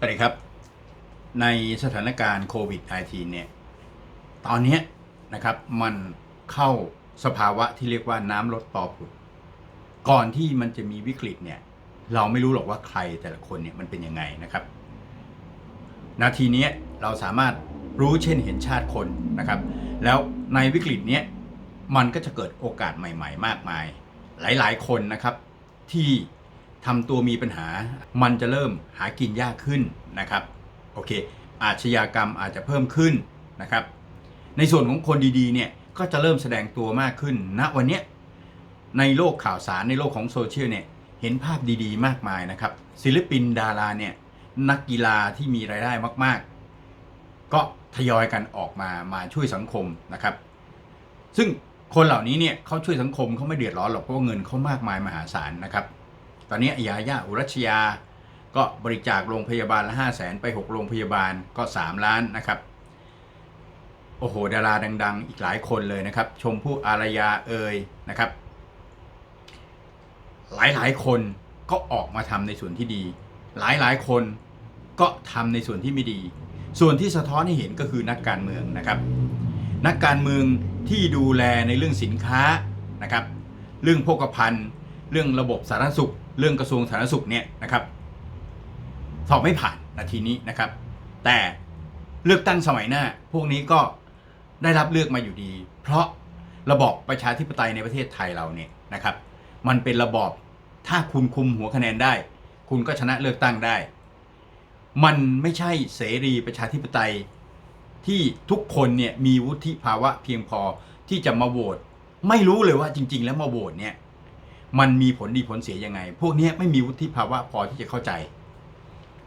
สวัสดีครับ ในสถานการณ์โควิด -19 เนี่ย ตอนนี้นะครับมันเข้าสภาวะที่เรียกว่าน้ำลดต่อผุด ก่อนที่มันจะมีวิกฤตเนี่ย เราไม่รู้หรอกว่าใครแต่ละคนเนี่ยมันเป็นยังไงนะครับ นาทีนี้เราสามารถรู้เช่นเห็นชาติคนนะครับ แล้วในวิกฤตเนี้ยมันก็จะเกิดโอกาสใหม่ ๆ มากมาย หลาย ๆ คนนะครับที่ ทำตัวมีปัญหา มันจะเริ่มหากินยากขึ้นนะครับโอเค อาชญากรรมอาจจะเพิ่มขึ้นนะครับ ในส่วนของคนดีๆเนี่ยก็จะเริ่มแสดงตัวมากขึ้นณวันนี้ในโลกข่าวสารในโลกของโซเชียลเนี่ยเห็นภาพดีๆ มากมายนะครับ ศิลปินดาราเนี่ยนักกีฬาที่มีรายได้มาก ๆ ก็ทยอยกันออกมามาช่วยสังคมนะครับ ซึ่งคนเหล่านี้เนี่ยเขาช่วยสังคมเขาไม่เดือดร้อนหรอกเพราะเงินเขามากมายมหาศาลนะครับ ตอนนี้ยาย่าอุรัชยา ก็บริจาคโรงพยาบาลละห้าแสนไป 6 โรงพยาบาลก็ 3 ล้านนะครับ โอ้โห ดาราดัง ๆ อีกหลายคนเลยนะครับ ชมพู่อารยาเอ่ยนะครับ หลายๆคนก็ออกมาทำในส่วนที่ดี หลายๆคนก็ทำในส่วนที่ไม่ดี ส่วนที่สะท้อนให้เห็นก็คือนักการเมืองนะครับ นักการเมืองที่ดูแลในเรื่องสินค้านะครับ เรื่องโภคภัณฑ์ เรื่องระบบสาธารณสุข เรื่องกระทรวงสาธารณสุขเนี่ยนะครับ สอบไม่ผ่านนาทีนี้นะครับ แต่เลือกตั้งสมัยหน้า พวกนี้ก็ได้รับเลือกมาอยู่ดี เพราะระบอบประชาธิปไตยในประเทศไทยเราเนี่ยนะครับ มันเป็นระบอบถ้าคุณคุมหัวคะแนนได้ คุณก็ชนะเลือกตั้งได้ มันไม่ใช่เสรีประชาธิปไตยที่ทุกคนเนี่ยมีวุฒิภาวะเพียงพอที่จะมาโหวตไม่รู้เลยว่าจริง ๆ แล้วมาโหวตเนี่ย มันมีผลดีผลเสียยังไง พวกนี้ไม่มีวุฒิภาวะพอที่จะเข้าใจ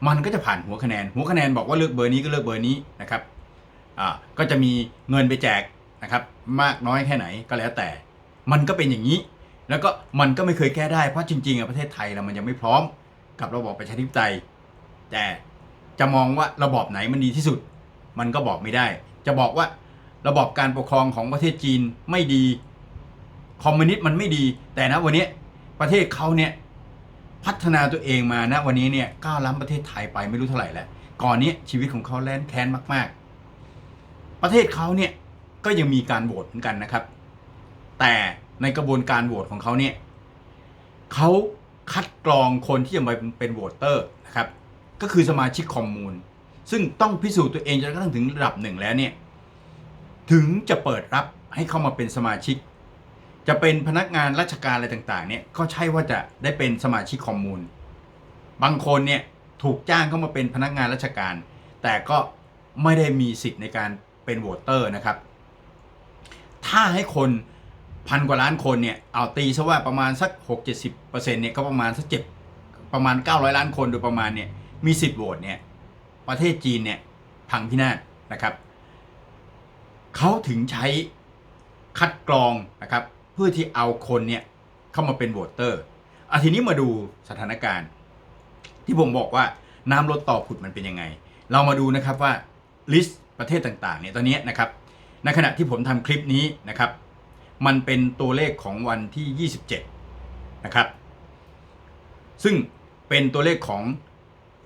มันก็จะผ่านหัวคะแนน หัวคะแนนบอกว่าเลือกเบอร์นี้ก็เลือกเบอร์นี้นะครับอ่าก็จะมีเงินไปแจกนะครับ มากน้อยแค่ไหนก็แล้วแต่ มันก็เป็นอย่างนี้ แล้วก็มันก็ไม่เคยแก้ได้เพราะจริงๆอะประเทศไทยเรามันยังไม่พร้อมกับระบอบประชาธิปไตย แต่จะมองว่าระบอบไหนมันดีที่สุด มันก็บอกไม่ได้ จะบอกว่าระบอบการปกครองของประเทศจีนไม่ดี คอมมิวนิสต์มันไม่ดี แต่นะวันนี้ประเทศเขาเนี่ยพัฒนาตัวเองมานะวันนี้เนี่ยก้าวล้ำประเทศไทยไปไม่รู้เท่าไหร่แล้วก่อนนี้ชีวิตของเขาแล้นแค้นมาก ๆ ประเทศเขาเนี่ยก็ยังมีการโหวตเหมือนกันนะครับ แต่ในกระบวนการโหวตของเขาเนี่ยเขาคัดกรองคนที่จะมาเป็นโหวตเตอร์นะครับ ก็คือสมาชิกคอมมูนซึ่งต้องพิสูจน์ตัวเองจนกระทั่งถึงระดับหนึ่งแล้วเนี่ยถึงจะเปิดรับให้เข้ามาเป็นสมาชิก จะเป็นพนักงานราชการอะไรต่างๆ เนี่ยก็ใช่ว่าจะได้เป็นสมาชิกคอมมูนบางคนเนี่ยถูกจ้างเข้ามาเป็นพนักงานราชการ แต่ก็ไม่ได้มีสิทธิ์ในการเป็นโหวตเตอร์นะครับ ถ้าให้คนพันกว่าล้านคนเนี่ยเอาตีซะว่าประมาณสัก 6 70เนี่ยก็ประมาณสักเจ็ดประมาณ 900 ล้านคนโดยประมาณเนี่ยมีสิทธิ์โหวตเนี่ยประเทศจีนเนี่ยพังพินาศนะครับเขาถึงใช้คัดกรองนะครับ เพื่อที่เอาคนเนี่ยเข้ามาเป็นโหวตเตอร์อาทีนี้มาดูสถานการณ์ ที่ผมบอกว่าน้ำลดต่อผุดมันเป็นยังไง เรามาดูนะครับว่าลิสต์ประเทศต่างๆเนี่ยตอนนี้นะครับในขณะที่ผมทำคลิปนี้นะครับ มันเป็นตัวเลขของวันที่ 27 นะครับ ซึ่งเป็นตัวเลขของ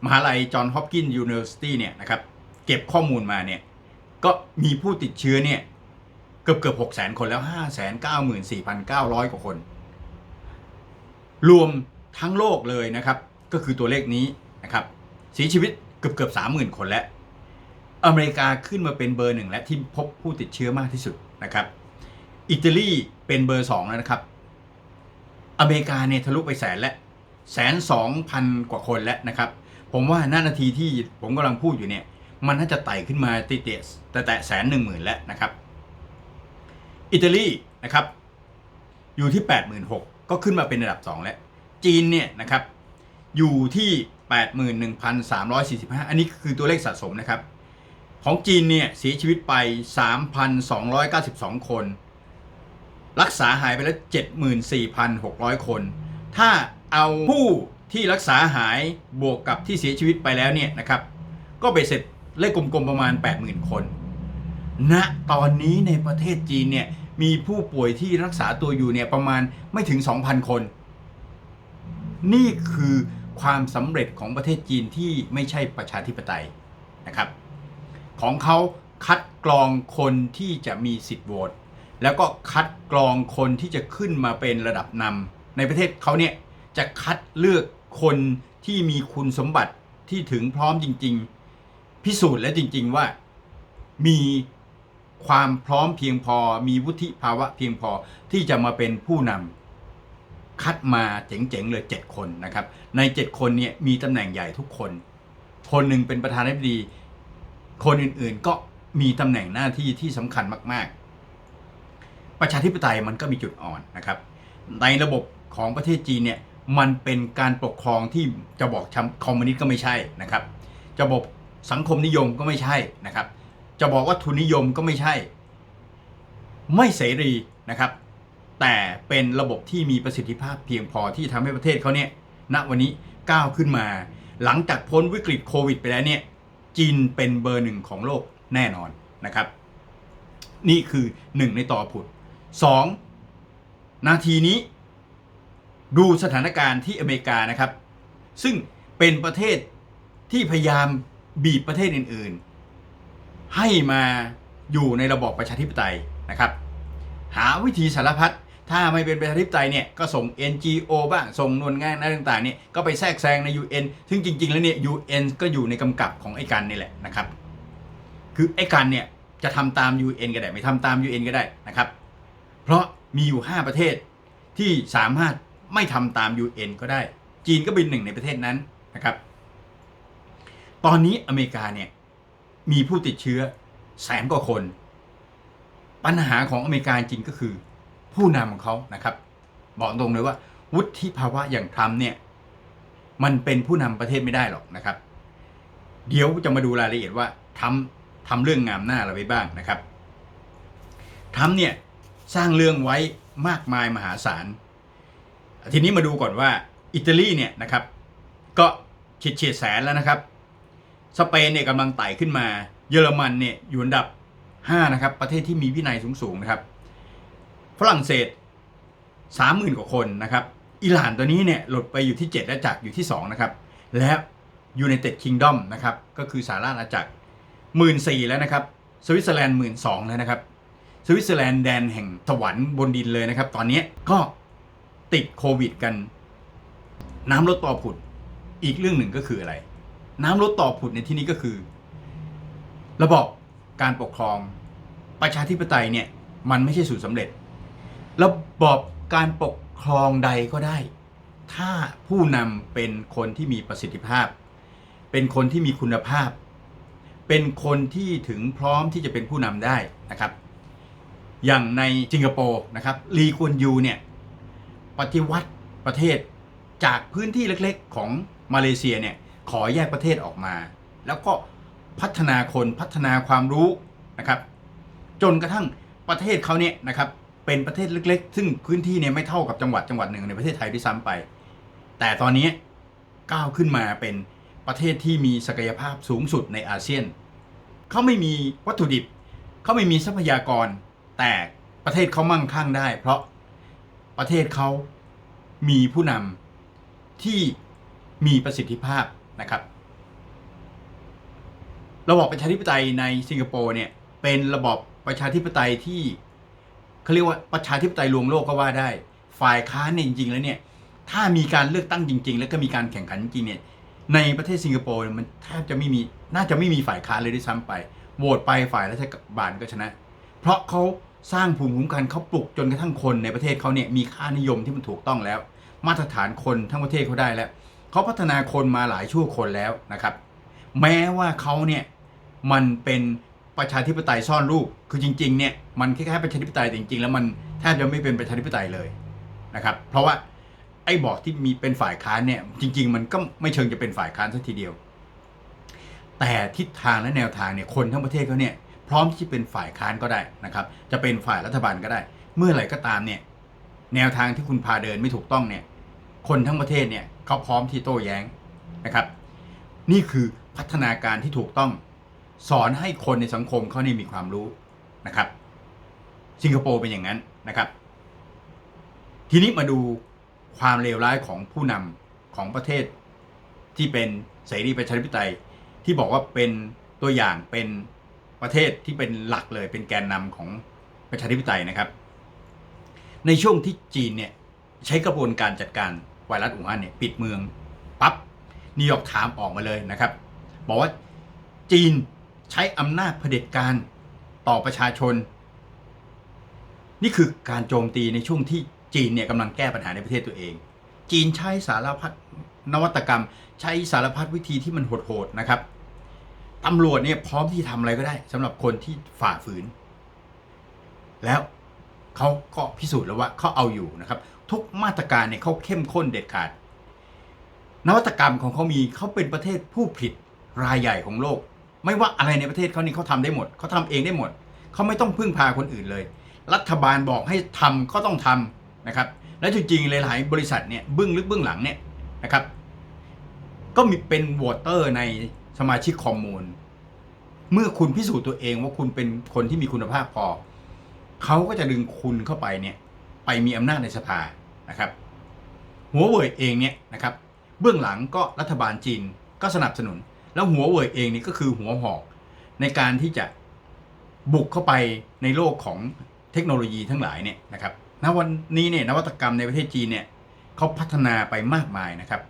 มหาลัยจอห์นฮอปกินส์ยูนิเวอร์ซิตี้เนี่ยนะครับ เก็บข้อมูลมาเนี่ย ก็มีผู้ติดเชื้อเนี่ย เกือบเกือบหกแสนคนแล้วห้าแสนเก้าหมื่นสี่พันเก้าร้อยกว่าคน รวมทั้งโลกเลยนะครับ ก็คือตัวเลขนี้นะครับเสียชีวิตเกือบเกือบสามหมื่นคนแล้ว อเมริกาขึ้นมาเป็นเบอร์หนึ่งและที่พบผู้ติดเชื้อมากที่สุดนะครับ อิตาลีเป็นเบอร์สองแล้วนะครับ อเมริกาเนี่ยทะลุไปแสนและแสนสองพันกว่าคนแล้วนะครับ ผมว่าหน้านาทีที่ผมกำลังพูดอยู่เนี่ย มันน่าจะไต่ขึ้นมาติเตะแต่แต่แสนหนึ่งหมื่นแล้วนะครับ อิตาลีนะครับอยู่ที่ 86,000 ก็ขึ้นมาเป็นระดับ 2 แล้ว จีนเนี่ยนะครับอยู่ที่ 81,345 อันนี้คือตัวเลขสะสมนะครับ ของจีนเนี่ยเสียชีวิตไป 3,292 คน รักษาหายไปแล้ว 74,600 คน ถ้าเอาผู้ที่รักษาหายบวกกับที่เสียชีวิตไปแล้วเนี่ยนะครับ ก็ไปเสร็จเลขกลมๆประมาณ 80,000 คน ณตอนนี้ในประเทศจีนเนี่ยมีผู้ป่วยที่รักษาตัวอยู่เนี่ยประมาณไม่ถึง 2,000 คน นี่คือความสำเร็จของประเทศจีนที่ไม่ใช่ประชาธิปไตยนะครับ ของเขาคัดกรองคนที่จะมีสิทธิ์โหวตแล้วก็คัดกรองคนที่จะขึ้นมาเป็นระดับนำในประเทศเขาเนี่ยจะคัดเลือกคนที่มีคุณสมบัติที่ถึงพร้อมจริง ๆ พิสูจน์และจริง ๆ ว่ามี ความพร้อมเพียงพอมีวุฒิภาวะเพียงพอที่จะมาเป็นผู้นำคัดมาเจ๋งๆเลย 7 คนนะครับ ใน 7 คนเนี่ยมีตำแหน่งใหญ่ทุกคน คนหนึ่งเป็นประธานาธิบดี คนอื่นๆก็มีตำแหน่งหน้าที่ที่สำคัญมาก ๆ ประชาธิปไตยมันก็มีจุดอ่อนนะครับ ในระบบของประเทศจีนเนี่ยมันเป็นการปกครองที่จะบอกชคอมมิวนิสต์ก็ไม่ใช่นะครับ จะบอกสังคมนิยมก็ไม่ใช่นะครับ จะบอกว่าทุนนิยมก็ไม่ใช่ ไม่เสรีนะครับ แต่เป็นระบบที่มีประสิทธิภาพเพียงพอที่ทำให้ประเทศเขาเนี่ยณวันนี้ก้าวขึ้นมา หลังจากพ้นวิกฤตโควิดไปแล้วเนี่ยจีนเป็นเบอร์หนึ่งของโลกแน่นอนนะครับ นี่คือหนึ่งในต่อผุดสองนาทีนี้ ดูสถานการณ์ที่อเมริกานะครับ ซึ่งเป็นประเทศที่พยายามบีบประเทศอื่น ให้มาอยู่ในระบอบประชาธิปไตยนะครับ หาวิธีสารพัดถ้าไม่เป็นประชาธิปไตยเนี่ยก็ส่ง NGO บ้างส่งหน่วยงานอะไรต่างๆเนี่ยก็ไปแทรกแซงใน UN ซึ่งจริง ๆ แล้วเนี่ย UN ก็อยู่ในกำกับของไอ้กันนี่แหละนะครับ คือไอ้กันเนี่ยจะทำตาม UN ก็ได้ ไม่ทำตาม UN ก็ได้นะครับ เพราะมีอยู่ 5 ประเทศที่สามารถไม่ทำตาม UN ก็ได้ จีนก็เป็นหนึ่งในประเทศนั้นนะครับ ตอนนี้อเมริกาเนี่ย มีผู้ติดเชื้อแสนกว่าคน ปัญหาของอเมริกาจริงก็คือ ผู้นำของเขานะครับ บอกตรงเลยว่าวุฒิภาวะอย่างทรัมป์เนี่ยมันเป็นผู้นำประเทศไม่ได้หรอกนะครับ เดี๋ยวจะมาดูรายละเอียดว่าทำทำเรื่องงามหน้าอะไรไปบ้างนะครับทำเนี่ยสร้างเรื่องไว้มากมายมหาศาล ทีนี้มาดูก่อนว่าอิตาลีเนี่ยนะครับ ก็เฉียดเฉียดแสนแล้วนะครับ สเปนเนี่ยกำลังไต่ขึ้นมา เยอรมันเนี่ยอยู่อันดับ 5 นะครับ ประเทศที่มีวินัยสูงๆนะครับ ฝรั่งเศส 30,000 กว่าคนนะครับ อิหร่านตัวนี้เนี่ยหลดไปอยู่ที่ 7 และจากอยู่ที่ 2 นะครับ และยู n นเต็ดคิงดอมนะครับ ก็คือสหราชอาณาจักรหมื่นสี่แล้วนะครับ สวิตเซอร์แลนด์หมื่นสองแล้วนะครับ สวิตเซอร์แลนด์แดนแห่งสวรรค์บนดินเลยนะครับ ตอนนี้ก็ติดโควิดกัน น้ำลดต่อผุด อีกเรื่องหนึ่งก็คืออะไร น้ำลดต่อผุดในที่นี้ก็คือ ระบบการปกครองประชาธิปไตยเนี่ยมันไม่ใช่สูตรสำเร็จ ระบบการปกครองใดก็ได้ ถ้าผู้นำเป็นคนที่มีประสิทธิภาพ เป็นคนที่มีคุณภาพ เป็นคนที่ถึงพร้อมที่จะเป็นผู้นำได้นะครับ อย่างในสิงคโปร์นะครับลีกวนยูเนี่ยปฏิวัติประเทศจากพื้นที่เล็กๆของมาเลเซียเนี่ย ขอแยกประเทศออกมา แล้วก็พัฒนาคนพัฒนาความรู้นะครับ จนกระทั่งประเทศเขาเนี่ยนะครับเป็นประเทศเล็ก ๆ ซึ่งพื้นที่เนี่ยไม่เท่ากับจังหวัดจังหวัดหนึ่งในประเทศไทยด้วยซ้ำไป แต่ตอนนี้ก้าวขึ้นมาเป็นประเทศที่มีศักยภาพสูงสุดในอาเซียน เขาไม่มีวัตถุดิบ เขาไม่มีทรัพยากร แต่ประเทศเขามั่งคั่งได้ เพราะประเทศเขามีผู้นำที่มีประสิทธิภาพ นะครับ ระบอบประชาธิปไตยในสิงคโปร์เนี่ยเป็นระบอบประชาธิปไตยที่เขาเรียกว่าประชาธิปไตยรวมโลกก็ว่าได้ ฝ่ายค้านเนี่ยจริงๆแล้วเนี่ยถ้ามีการเลือกตั้งจริง ๆ แล้วก็มีการแข่งขันจริงเนี่ยในประเทศสิงคโปร์มันแทบจะไม่มีน่าจะไม่มีฝ่ายค้านเลยด้วยซ้ำไปโหวตไปฝ่ายรัฐบาลก็ชนะ เพราะเขาสร้างภูมิคุ้มกันเขาปลุกจนกระทั่งคนในประเทศเขาเนี่ยมีค่านิยมที่มันถูกต้องแล้ว มาตรฐานคนทั้งประเทศเขาได้แล้ว เขาพัฒนาคนมาหลายชั่วคนแล้วนะครับ แม้ว่าเขาเนี่ยมันเป็นประชาธิปไตยซ่อนรูป คือจริงๆเนี่ยมันคล้ายๆประชาธิปไตยแต่จริงๆ แล้วมันแทบจะไม่เป็นประชาธิปไตยเลยนะครับ เพราะว่าไอ้บอกที่มีเป็นฝ่ายค้านเนี่ยจริง ๆ มันก็ไม่เชิงจะเป็นฝ่ายค้านสักทีเดียว แต่ทิศทางและแนวทางเนี่ยคนทั้งประเทศเขาเนี่ยพร้อมที่จะเป็นฝ่ายค้านก็ได้นะครับ จะเป็นฝ่ายรัฐบาลก็ได้ เมื่อไหร่ก็ตามเนี่ยแนวทางที่คุณพาเดินไม่ถูกต้องเนี่ยคนทั้งประเทศเนี่ย เขาพร้อมที่โต้แย้งนะครับ นี่คือพัฒนาการที่ถูกต้องสอนให้คนในสังคมเขานี่มีความรู้นะครับ สิงคโปร์เป็นอย่างนั้นนะครับ ทีนี้มาดูความเลวร้ายของผู้นำของประเทศ ที่เป็นเสรีประชาธิปไตยที่บอกว่าเป็นตัวอย่างเป็นประเทศที่เป็นหลักเลยเป็นแกนนำของประชาธิปไตยนะครับ ในช่วงที่จีนเนี่ยใช้กระบวนการจัดการ ไวรัสอู่ฮั่นเนี่ยปิดเมืองปั๊บนิวยอร์กไทม์ออกมาเลยนะครับ บอกว่าจีนใช้อำนาจเผด็จการต่อประชาชน นี่คือการโจมตีในช่วงที่จีนเนี่ยกำลังแก้ปัญหาในประเทศตัวเอง จีนใช้สารพัดนวัตกรรม ใช้สารพัดวิธีที่มันโหดๆนะครับตำรวจเนี่ยพร้อมที่ทำอะไรก็ได้สำหรับคนที่ฝ่าฝืน แล้ว เขาก็พิสูจน์แล้วว่าเขาเอาอยู่นะครับ ทุกมาตรการเนี่ยเขาเข้มข้นเด็ดขาด นวัตกรรมของเขามีเขาเป็นประเทศผู้ผลิตรายใหญ่ของโลก ไม่ว่าอะไรในประเทศเขานี่เขาทำได้หมดเขาทำเองได้หมดเขาไม่ต้องพึ่งพาคนอื่นเลย รัฐบาลบอกให้ทำก็ต้องทำนะครับและจริงๆหลาย ๆ บริษัทเนี่ยเบื้องลึกเบื้องหลังเนี่ยนะครับ ก็มีเป็นวอเตอร์ในสมาชิกคอมมูนเมื่อคุณพิสูจน์ตัวเองว่าคุณเป็นคนที่มีคุณภาพพอ เขาก็จะดึงคุณเข้าไปเนี่ยไปมีอำนาจในสภานะครับหัวเว่ยเองเนี่ยนะครับเบื้องหลังก็รัฐบาลจีนก็สนับสนุน แล้วหัวเว่ยเองนี่ก็คือหัวหอกในการที่จะบุกเข้าไปในโลกของเทคโนโลยีทั้งหลายเนี่ยนะครับณวันนี้เนี่ยนวัตกรรมในประเทศจีนเนี่ยเขาพัฒนาไปมากมายนะครับ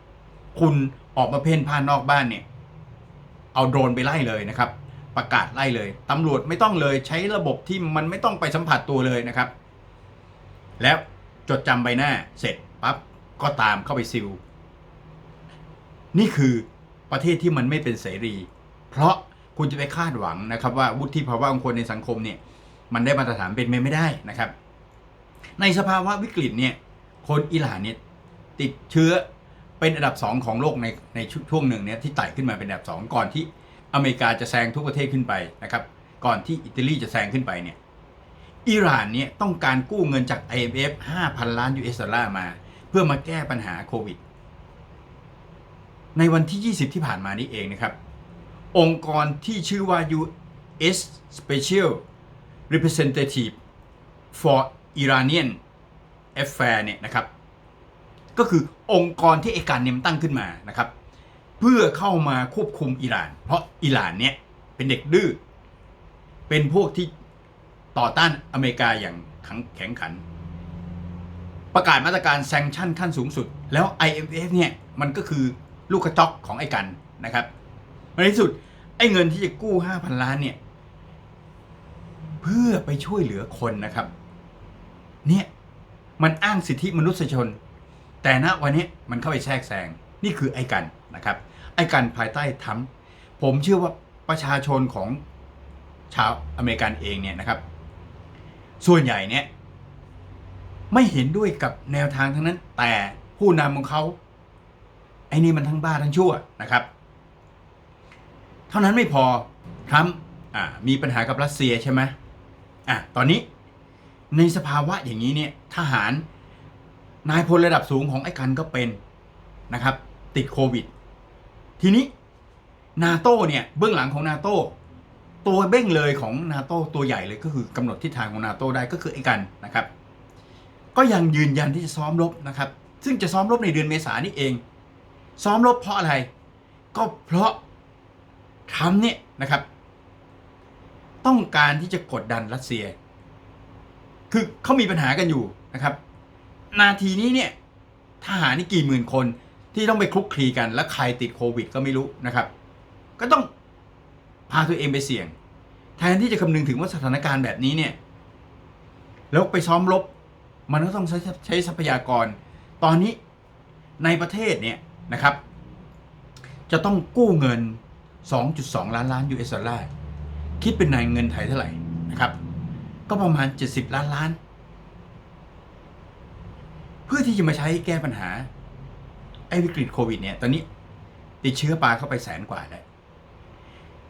คุณออกมาเพ่นพ่านนอกบ้านเนี่ย เอาโดรนไปไล่เลยนะครับ ประกาศไล่เลยตำรวจไม่ต้องเลยใช้ระบบที่มันไม่ต้องไปสัมผัสตัวเลยนะครับ แล้วจดจำใบหน้าเสร็จปั๊บก็ตามเข้าไปซิล นี่คือประเทศที่มันไม่เป็นเสรี เพราะคุณจะไปคาดหวังนะครับ ว่าวุฒิภาวะของคนในสังคมเนี่ยมันได้มาตรฐานเป็นไปไม่ได้นะครับ ในสภาวะวิกฤตเนี่ยคนอิหร่านเนี่ยติดเชื้อเป็นอันดับสองของโลกในในช่วงหนึ่งเนี่ยที่ไต่ขึ้นมาเป็นอันดับสองก่อนที่ อเมริกาจะแซงทุกประเทศขึ้นไปนะครับ ก่อนที่อิตาลีจะแซงขึ้นไปเนี่ยอิหร่านเนี่ยต้องการกู้เงินจาก IMF 5,000 ล้าน US ดอลลาร์มา เพื่อมาแก้ปัญหาโควิด ในวันที่ 20 ที่ผ่านมานี้เองนะครับ องค์กรที่ชื่อว่า US Special Representative for Iranian Affairs เนี่ยนะครับ ก็คือองค์กรที่ไอการเนียมันตั้งขึ้นมานะครับ เพื่อเข้ามาควบคุมอิหร่าน เพราะอิหร่านเนี่ยเป็นเด็กดื้อเป็นพวกที่ต่อต้านอเมริกาอย่างแข็งขัน ประกาศมาตรการแซงชั่นขั้นสูงสุด แล้ว IMF เนี่ยมันก็คือลูกกระจอกของไอ้กันนะครับในที่สุดไอ้เงินที่จะกู้ 5,000 ล้านเนี่ยเพื่อไปช่วยเหลือคนนะครับ เนี่ยมันอ้างสิทธิมนุษยชน แต่ณวันนี้มันเข้าไปแทรกแซงนี่คือไอ้กัน นะครับไอ้กันภายใต้ทำผมเชื่อว่าประชาชนของชาวอเมริกันเองเนี่ยนะครับ ส่วนใหญ่เนี่ยไม่เห็นด้วยกับแนวทางทั้งนั้น แต่ผู้นำของเขาไอ้นี่มันทั้งบ้าทั้งชั่วนะครับ เท่านั้นไม่พอทรัมป์มีปัญหากับรัสเซียใช่ไหมอะตอนนี้ในสภาวะอย่างนี้เนี่ยทหารนายพลระดับสูงของไอ้กันก็เป็นนะครับ ติดโควิด ทีนี้นาโต้เนี่ยเบื้องหลังของนาโต้ตัวเบ้งเลยของนาโต้ตัวใหญ่เลยก็คือกำหนดทิศทางของนาโต้ได้ก็คือไอ้กันนะครับ ก็ยังยืนยันที่จะซ้อมรบนะครับ ซึ่งจะซ้อมรบในเดือนเมษานนี้เอง ซ้อมรบเพราะอะไร ก็เพราะทรัมป์เนี่ยนะครับ ต้องการที่จะกดดันรัสเซีย คือเขามีปัญหากันอยู่นะครับ นาทีนี้เนี่ยทหารนี่กี่หมื่นคน ที่ต้องไปคลุกคลีกัน แล้วใครติดโควิดก็ไม่รู้นะครับ ก็ต้องพาตัวเองไปเสี่ยง แทนที่จะคำนึงถึงว่าสถานการณ์แบบนี้เนี่ยแล้วไปซ้อมรบมันก็ต้องใช้ใช้ทรัพยากร ตอนนี้ในประเทศเนี่ยนะครับ จะต้องกู้เงิน 2.2 ล้านล้าน US ดอลลาร์คิดเป็นในเงินไทยเท่าไหร่นะครับ ก็ประมาณ 70 ล้านล้าน เพื่อที่จะมาใช้แก้ปัญหา อ้วิกฤตโควิดเนี่ย ตอนนี้ติดเชื้อปลาเข้าไปแสนกว่าแล้ว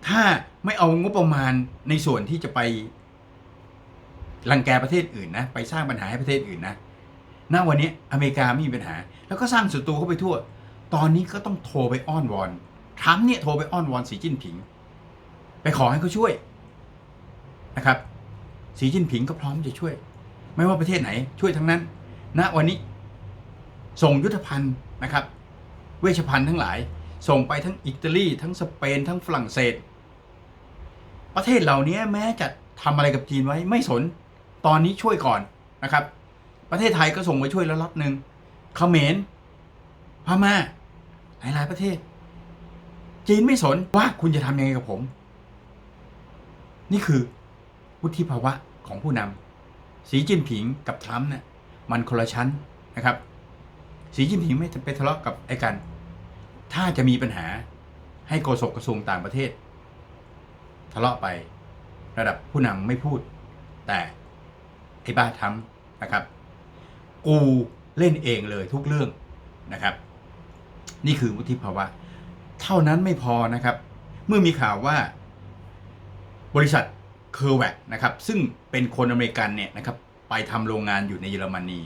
ถ้าไม่เอางบประมาณในส่วนที่จะไปรังแกประเทศอื่นนะ ไปสร้างปัญหาให้ประเทศอื่นนะณวันนี้อเมริกาไม่มีปัญหา แล้วก็สร้างศัตรูเข้าไปทั่ว ตอนนี้ก็ต้องโทรไปอ้อนวอนทรัมป์เนี่ยโทรไปอ้อนวอนสีจิ้นผิง ไปขอให้เขาช่วยนะครับสีจิ้นผิงก็พร้อมจะช่วย ไม่ว่าประเทศไหนช่วยทั้งนั้น ณวันนี้ส่งยุทธภัณฑ์ นะครับ เวชภัณฑ์ทั้งหลาย ส่งไปทั้งอิตาลีทั้งสเปน ทั้งฝรั่งเศส ประเทศเหล่านี้แม้จะทำอะไรกับจีนไว้ไม่สน ตอนนี้ช่วยก่อนนะครับ ประเทศไทยก็ส่งไปช่วยแล้วล็อตหนึ่งเขมรพม่าหลายๆประเทศ จีนไม่สนว่าคุณจะทำยังไงกับผม นี่คือวุฒิภาวะของผู้นำสีจิ้นผิงกับทรัมป์เนี่ยมันคนละชั้นนะครับ สีจิ้นผิงไม่ไปทะเลาะกับไอ้กัน ถ้าจะมีปัญหาให้โฆษกกระทรวงต่างประเทศ ทะเลาะไประดับผู้นำไม่พูด แต่ไอ้บ้าทำนะครับ กูเล่นเองเลยทุกเรื่องนะครับ นี่คือวุฒิภาวะ เท่านั้นไม่พอนะครับ เมื่อมีข่าวว่า บริษัทเคอร์แวกนะครับ ซึ่งเป็นคนอเมริกันเนี่ยนะครับ ไปทำโรงงานอยู่ในเยอรมนี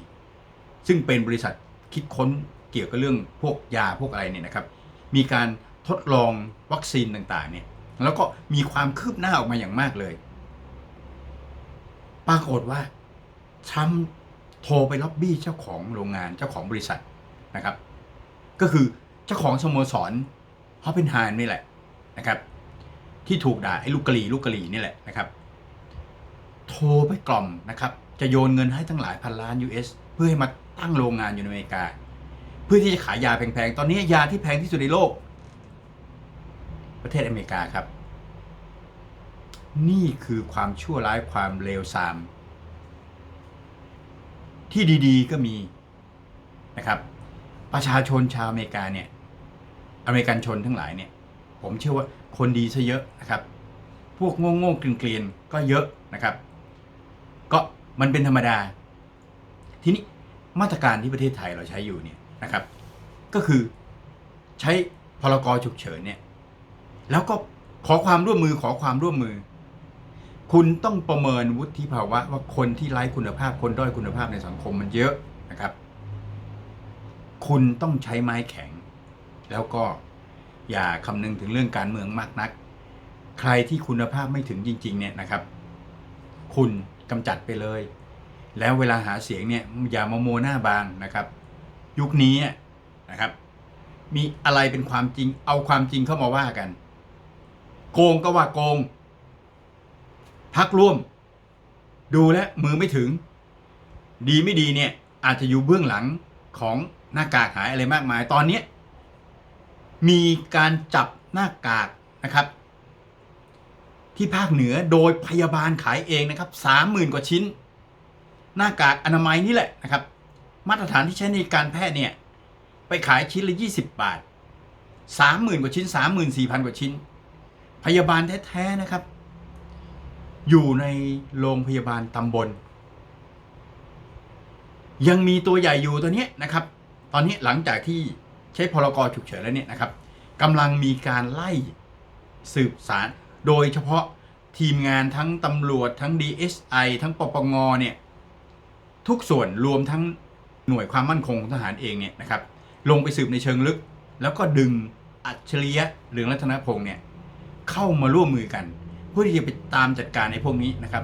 ซึ่งเป็นบริษัท คิดค้นเกี่ยวกับเรื่องพวกยาพวกอะไรเนี่ยนะครับ มีการทดลองวัคซีนต่างๆเนี่ยแล้วก็มีความคืบหน้าออกมาอย่างมากเลย ปรากฏว่าทรัมป์โทรไปล็อบบี้เจ้าของโรงงานเจ้าของบริษัทนะครับ ก็คือเจ้าของสโมสรฮอปเพนไฮม์นี่แหละนะครับ ที่ถูกด่าไอ้ลูกกะหรี่ลูกกะหรี่นี่แหละนะครับ โทรไปกล่อมนะครับ จะโยนเงินให้ทั้งหลายพันล้าน US เพื่อให้มาตั้งโรงงานอยู่ในอเมริกา เพื่อที่จะขายยาแพงๆ ตอนนี้ยาที่แพงที่สุดในโลก ประเทศอเมริกาครับ นี่คือความชั่วร้ายความเลวทราม ที่ดีๆก็มีนะครับ ประชาชนชาวอเมริกาเนี่ย อเมริกันชนทั้งหลายเนี่ย ผมเชื่อว่าคนดีซะเยอะนะครับ พวกโง่ๆเกลียนๆก็เยอะนะครับ ก็มันเป็นธรรมดา ทีนี้มาตรการที่ประเทศไทยเราใช้อยู่เนี่ยนะครับ ก็คือใช้พรกฉุกเฉินเนี่ยแล้วก็ขอความร่วมมือขอความร่วมมือ คุณต้องประเมินวุฒิภาวะว่าคนที่ไร้คุณภาพคนด้อยคุณภาพในสังคมมันเยอะนะครับ คุณต้องใช้ไม้แข็ง แล้วก็อย่าคำนึงถึงเรื่องการเมืองมากนัก ใครที่คุณภาพไม่ถึงจริง ๆ เนี่ยนะครับ คุณกำจัดไปเลย แล้วเวลาหาเสียงเนี่ยอย่ามาโมหน้าบางนะครับ ยุคนี้นะครับ มีอะไรเป็นความจริง เอาความจริงเข้ามาว่ากัน โกงก็ว่าโกง พักร่วม ดูแลมือไม่ถึง ดีไม่ดีเนี่ย อาจจะอยู่เบื้องหลังของหน้ากากหายอะไรมากมาย ตอนนี้มีการจับหน้ากากนะครับ ที่ภาคเหนือโดยพยาบาลขายเองนะครับสามหมื่นกว่าชิ้น หน้ากากอนามัยนี่แหละนะครับ มาตรฐานที่ใช้ในการแพทย์เนี่ยไปขายชิ้นละยี่สิบบาทสามหมื่นกว่าชิ้นสามหมื่นสี่พันกว่าชิ้น พยาบาลแท้ๆนะครับ อยู่ในโรงพยาบาลตำบล ยังมีตัวใหญ่อยู่ตัวนี้นะครับ ตอนนี้หลังจากที่ใช้พรกฉุกเฉินแล้วเนี่ยนะครับกำลังมีการไล่สืบสาร โดยเฉพาะทีมงานทั้งตำรวจทั้ง DSI ทั้งปปงเนี่ย ทุกส่วนรวมทั้งหน่วยความมั่นคงของทหารเองเนี่ยนะครับลงไปสืบในเชิงลึก แล้วก็ดึงอัจฉริยะเรืองรัตนพงศ์เนี่ยเข้ามาร่วมมือกัน เพื่อที่จะไปตามจัดการในพวกนี้นะครับ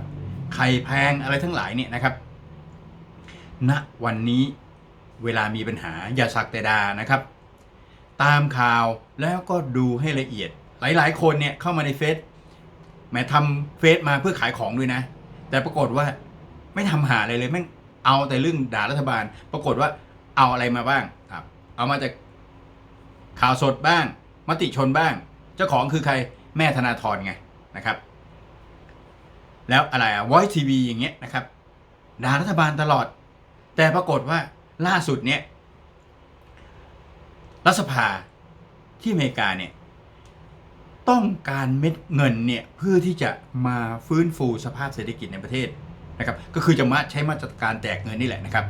ไข่แพงอะไรทั้งหลายเนี่ยนะครับณวันนี้เวลามีปัญหาอย่าสักแต่ดานะครับ ตามข่าวแล้วก็ดูให้ละเอียด หลายๆ คนเนี่ยเข้ามาในเฟซแหมทำเฟซมาเพื่อขายของด้วยนะ แต่ปรากฏว่าไม่ทำหาอะไรเลยแม่ง เอาแต่เรื่องด่ารัฐบาล ปรากฏว่าเอาอะไรมาบ้างครับ เอามาจากข่าวสดบ้าง มติชนบ้าง เจ้าของคือใครแม่ธนาธรไงนะครับ แล้วอะไรอะ Voice TV อย่างเงี้ยนะครับด่ารัฐบาลตลอด แต่ปรากฏว่าล่าสุดเนี่ยรัฐสภาที่อเมริกาเนี่ยต้องการเม็ดเงินเนี่ยเพื่อที่จะมาฟื้นฟูสภาพเศรษฐกิจในประเทศ นะครับก็คือจะมาใช้มาตรการแจกเงินนี่แหละนะครับ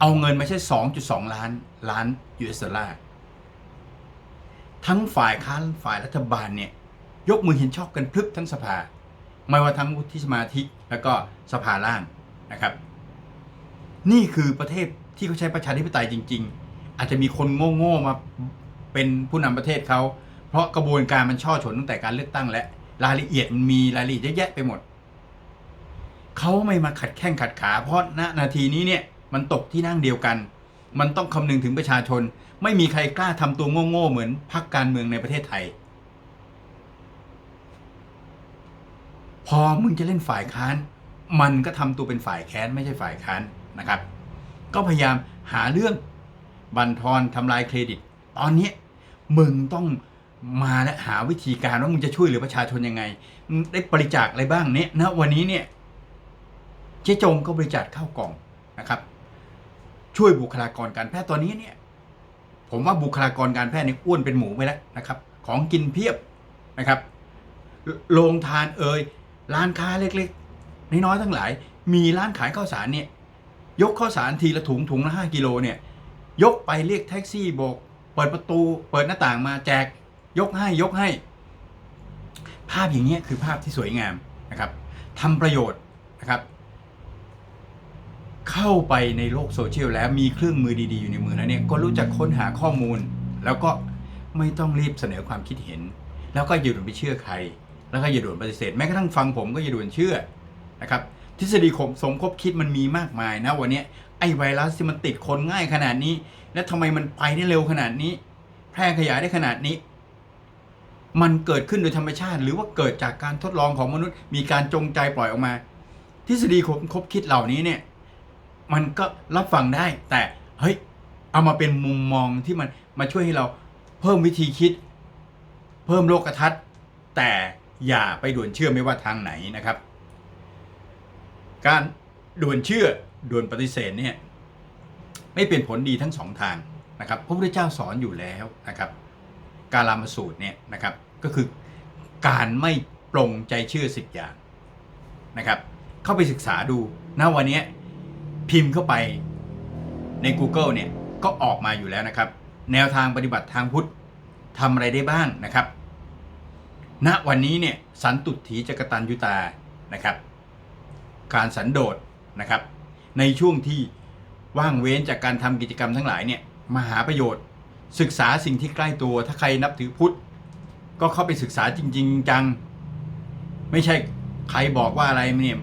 เอาเงินมาใช้ 2.2 ล้านล้าน US ดอลลาร์ทั้งฝ่ายค้านฝ่ายรัฐบาลเนี่ยยกมือเห็นชอบกันพลึบทั้งสภา ไม่ว่าทั้งวุฒิสมาธิแล้วก็สภาล่างนะครับ นี่คือประเทศที่เขาใช้ประชาธิปไตยจริง ๆ อาจจะมีคนโง่ๆมาเป็นผู้นำประเทศเขาเพราะกระบวนการมันช่อฉนตั้งแต่การเลือกตั้งและรายละเอียดมันมีรายละเอียดเยอะแยะไปหมด เขาไม่มาขัดแข้งขัดขา เพราะณนาทีนี้เนี่ยมันตกที่นั่งเดียวกัน มันต้องคำนึงถึงประชาชน ไม่มีใครกล้าทำตัวโง่ๆเหมือนพรรคการเมืองในประเทศไทย พอมึงจะเล่นฝ่ายค้าน มันก็ทำตัวเป็นฝ่ายแค้นไม่ใช่ฝ่ายค้านนะครับ ก็พยายามหาเรื่องบันทอนทำลายเครดิต ตอนนี้มึงต้องมาและหาวิธีการว่ามึงจะช่วยเหลือประชาชนยังไงมึงได้บริจาคอะไรบ้างเนี่ยนะวันนี้เนี่ย เจ๊จงก็บริจาคข้ากล่องนะครับ ช่วยบุคลากรการแพทย์ตอนนี้เนี่ย ผมว่าบุคลากรการแพทย์เนี่ยอ้วนเป็นหมูไปแล้วนะครับ ของกินเพียบนะครับโรงทานเอ่ยร้านค้าเล็กๆน้อยๆทั้งหลาย มีร้านขายข้าวสารเนี่ย ยกข้าวสารทีละถุงถุงละห้ากิโลเนี่ย ยกไปเรียกแท็กซี่โบกเปิดประตู เปิดหน้าต่างมาแจก ยกให้ยกให้ ภาพอย่างเนี้ยคือภาพที่สวยงามนะครับทำประโยชน์นะครับ เข้าไปในโลกโซเชียลแล้วมีเครื่องมือดีๆ อยู่ในมือแล้วเนี่ยก็รู้จักค้นหาข้อมูล แล้วก็ไม่ต้องรีบเสนอความคิดเห็น แล้วก็อย่าด่วนไปเชื่อใคร แล้วก็อย่าด่วนปฏิเสธแม้กระทั่งฟังผมก็อย่าด่วนเชื่อนะครับทฤษฎีสมคบคิดมันมีมากมายนะวันนี้ไอ้ไวรัสที่มันติดคนง่ายขนาดนี้ แล้วทำไมมันไปได้เร็วขนาดนี้ แพร่ขยายได้ขนาดนี้ มันเกิดขึ้นโดยธรรมชาติ หรือว่าเกิดจากการทดลองของมนุษย์ มีการจงใจปล่อยออกมา ทฤษฎีคบคิดเหล่านี้เนี่ย มันก็รับฟังได้ แต่เฮ้ยเอามาเป็นมุมมองที่มันมาช่วยให้เราเพิ่มวิธีคิด เพิ่มโลกทัศน์แต่อย่าไปด่วนเชื่อไม่ว่าทางไหนนะครับ การด่วนเชื่อด่วนปฏิเสธเนี่ยไม่เป็นผลดีทั้งสองทางนะครับพระพุทธเจ้าสอนอยู่แล้วนะครับกาลามสูตรเนี่ยนะครับก็คือการไม่ปรงใจเชื่อสิบอย่างนะครับ เข้าไปศึกษาดูนะวันนี้ พิมพ์เข้าไปใน Google เนี่ยก็ออกมาอยู่แล้วนะครับ แนวทางปฏิบัติทางพุทธทำอะไรได้บ้างนะครับ ณวันนี้เนี่ยสันตุถีจักตันยุตานะครับ การสันโดษนะครับ ในช่วงที่ว่างเว้นจากการทำกิจกรรมทั้งหลายเนี่ยมาหาประโยชน์ ศึกษาสิ่งที่ใกล้ตัวถ้าใครนับถือพุทธก็เข้าไปศึกษาจริง ๆ จัง ไม่ใช่ใครบอกว่าอะไรเนี่ย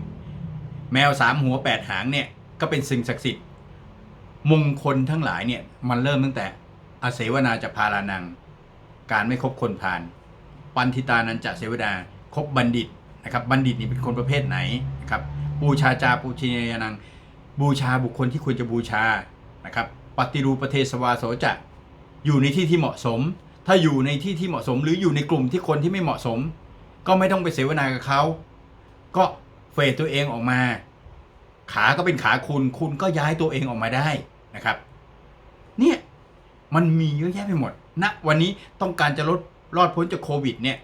แมวสามหัวแปดหางเนี่ย ก็เป็นสิ่งศักดิ์สิทธิ์มงคลทั้งหลายเนี่ยมันเริ่มตั้งแต่อาเสวนาจะพารานัง การไม่คบคนพาลปันทิตานันจะเสวดาคบบัณฑิตนะครับบัณฑิตนี่เป็นคนประเภทไหนนะครับบูชาจาปูชิเนยนัง บูชาบุคคลที่ควรจะบูชานะครับปฏิรูปประเทศวาโสจะอยู่ในที่ที่เหมาะสม ถ้าอยู่ในที่ที่เหมาะสม หรืออยู่ในกลุ่มที่คนที่ไม่เหมาะสม ก็ไม่ต้องไปเสวนากับเขาก็เฟดตัวเองออกมา ขาก็เป็นขาคุณ คุณก็ย้ายตัวเองออกมาได้นะครับ เนี่ยมันมีเยอะแยะไปหมดณนะวันนี้ต้องการจะลดรอดพ้นจากโควิดเนี่ย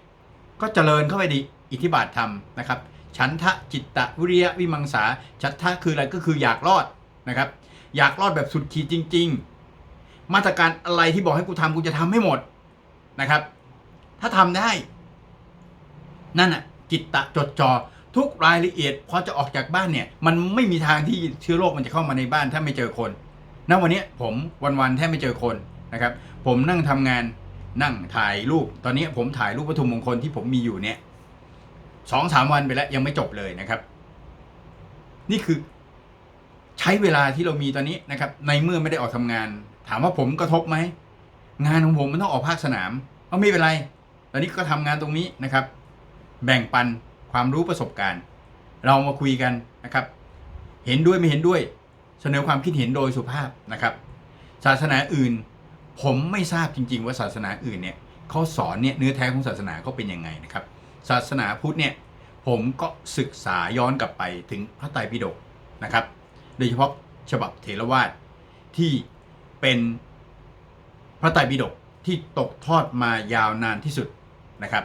ก็เจริญเข้าไปดีอิทธิบาทธรรมนะครับ ฉันทะจิตตะวิริยะวิมังสาฉันทะคืออะไรก็คืออยากรอดนะครับ อยากรอดแบบสุดขีดจริง ๆ มาตรการอะไรที่บอกให้กูทำกูจะทำให้หมดนะครับ ถ้าทำได้ นั่นอะจิตตะจดจอ่อ ทุกรายละเอียดพอจะออกจากบ้านเนี่ย มันไม่มีทางที่เชื้อโรคมันจะเข้ามาในบ้านถ้าไม่เจอคนณวันนี้ผมวันๆแทบไม่เจอคนนะครับ ผมนั่งทำงานนั่งถ่ายรูป ตอนนี้ผมถ่ายรูปวัตถุมงคลที่ผมมีอยู่เนี่ยสองสามวันไปแล้วยังไม่จบเลยนะครับ นี่คือใช้เวลาที่เรามีตอนนี้นะครับ ในเมื่อไม่ได้ออกทำงาน ถามว่าผมกระทบไหมงานของผมมันต้องออกภาคสนามก็ไม่เป็นไรตอนนี้ก็ทำงานตรงนี้นะครับ แบ่งปัน ความรู้ประสบการณ์ เรามาคุยกันนะครับ เห็นด้วยไม่เห็นด้วย เสนอความคิดเห็นโดยสุภาพนะครับ ศาสนาอื่น ผมไม่ทราบจริง ๆ ว่าศาสนาอื่นเนี่ยเขาสอนเนี่ยเนื้อแท้ของศาสนาเขาเป็นยังไงนะครับ ศาสนาพุทธเนี่ยผมก็ศึกษาย้อนกลับไปถึงพระไตรปิฎกนะครับ โดยเฉพาะฉบับเถรวาทที่เป็นพระไตรปิฎกที่ตกทอดมายาวนานที่สุดนะครับ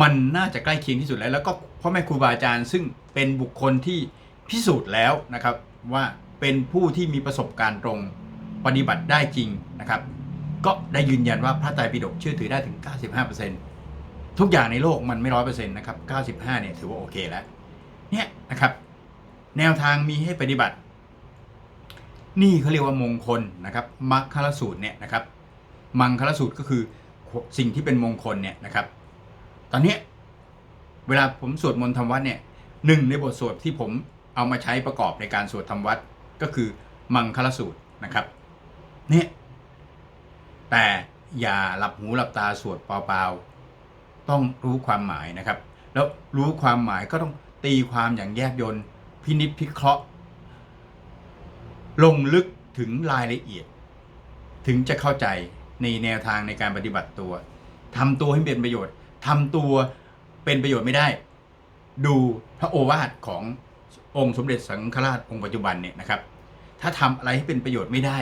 มันน่าจะใกล้เคียงที่สุดแล้ว แล้วก็พ่อแม่ครูบาอาจารย์ ซึ่งเป็นบุคคลที่พิสูจน์แล้วนะครับว่าเป็นผู้ที่มีประสบการณ์ตรงปฏิบัติได้จริงนะครับ ก็ได้ยืนยันว่าพระไตรปิฎกเชื่อถือได้ถึง 95%ทุกอย่างในโลกมันไม่ร้อยเปอร์เซ็นต์นะครับ 95 เนี่ยถือว่าโอเคแล้วเนี่ยนะครับ แนวทางมีให้ปฏิบัติ นี่เขาเรียกว่ามงคลนะครับมังคลสูตรเนี่ยนะครับ มังคลสูตรก็คือสิ่งที่เป็นมงคลเนี่ยนะครับ ตอนนี้เวลาผมสวดมนต์ทำวัดเนี่ยหนึ่งในบทสวดที่ผมเอามาใช้ประกอบในการสวดทำวัดก็คือมังคลสูตรนะครับเนี่ยแต่อย่าหลับหูหลับตาสวดเปล่าๆต้องรู้ความหมายนะครับ แล้วรู้ความหมายก็ต้องตีความอย่างแยบยลพินิษพิเคราะห์ ลงลึกถึงรายละเอียด ถึงจะเข้าใจในแนวทางในการปฏิบัติตัวทำตัวให้เป็นประโยชน์ ทำตัวเป็นประโยชน์ไม่ได้ ดูพระโอวาทขององค์สมเด็จสังฆราชองค์ปัจจุบันเนี่ยนะครับ ถ้าทำอะไรให้เป็นประโยชน์ไม่ได้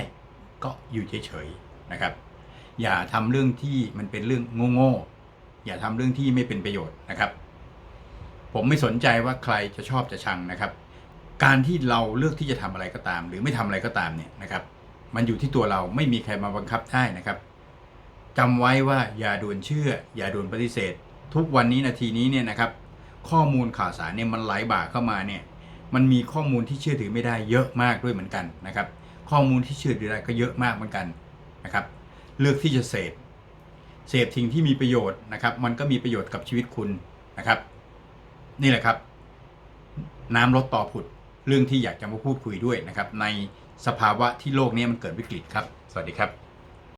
ก็อยู่เฉยๆนะครับ อย่าทำเรื่องที่มันเป็นเรื่องโง่ๆอย่าทำเรื่องที่ไม่เป็นประโยชน์นะครับ ผมไม่สนใจว่าใครจะชอบจะชังนะครับ การที่เราเลือกที่จะทำอะไรก็ตาม หรือไม่ทำอะไรก็ตามเนี่ยนะครับ มันอยู่ที่ตัวเราไม่มีใครมาบังคับได้นะครับ จำไว้ว่าอย่าด่วนเชื่อ อย่าด่วนปฏิเสธ ทุกวันนี้นาทีนี้เนี่ยนะครับ ข้อมูลข่าวสารเนี่ยมันไหลบ่าเข้ามาเนี่ยมันมีข้อมูลที่เชื่อถือไม่ได้เยอะมากด้วยเหมือนกันนะครับ ข้อมูลที่เชื่อถือได้ก็เยอะมากเหมือนกันนะครับ เลือกที่จะเสพเสพสิ่งที่มีประโยชน์นะครับ มันก็มีประโยชน์กับชีวิตคุณนะครับ นี่แหละครับ น้ำลดต่อผุดเรื่องที่อยากจะมาพูดคุยด้วยนะครับ ในสภาวะที่โลกนี้มันเกิดวิกฤตครับ สวัสดีครับ